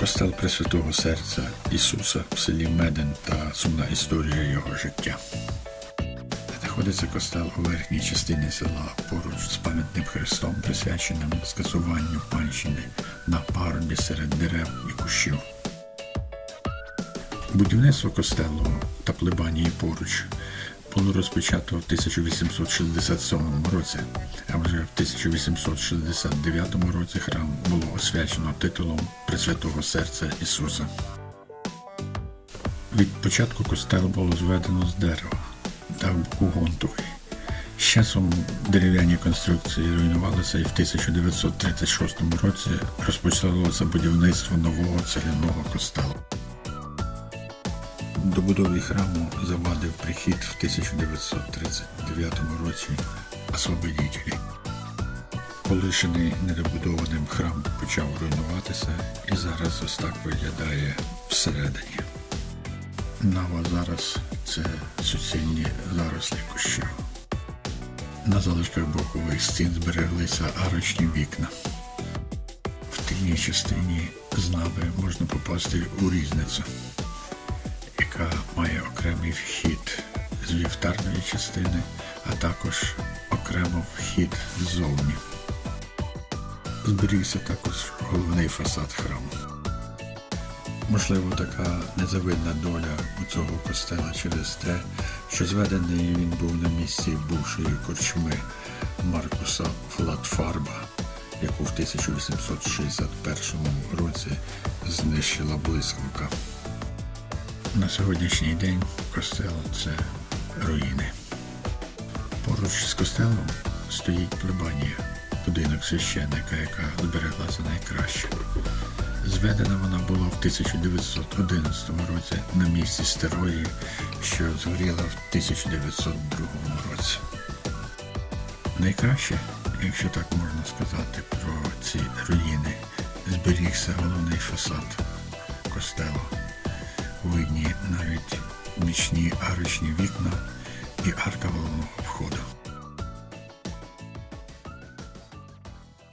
Костел Пресвятого Серця Ісуса в селі Меден та сумна історія його життя. Знаходиться костел у верхній частині села поруч з пам'ятним хрестом, присвяченим скасуванню панщини на пагорбі серед дерев і кущів. Будівництво костелу та плебанії поруч було розпочато в 1867 році, а вже в 1869 році храм було освячено титулом Пресвятого Серця Ісуса. Від початку костел було зведено з дерева, дах був гонтовий. З часом дерев'яні конструкції руйнувалися і в 1936 році розпочалося будівництво нового цегляного костелу. Добудові храму завадив прихід в 1939 році освободітелі. Полишений недобудованим храм почав руйнуватися і зараз ось так виглядає всередині. Нава зараз це суцільні зарослі кущів. На залишках бокових стін збереглися арочні вікна. В тильній частині з нави можна попасти у різницю яка має окремий вхід з вівтарної частини, а також окремо вхід ззовні. Зберігся також головний фасад храму. Можливо, така незавидна доля у цього костела через те, що зведений він був на місці бувшої корчми Маркуса Флатфарба, яку в 1861 році знищила блискавка. На сьогоднішній день костел це руїни. Поруч з костелом стоїть плебанія, будинок священника, яка збереглася найкраще. Зведена вона була в 1911 році на місці старої, що згоріла в 1902 році. Найкраще, якщо так можна сказати, про ці руїни, зберігся головний фасад костелу видні навіть нічні арочні вікна і арка головного входу.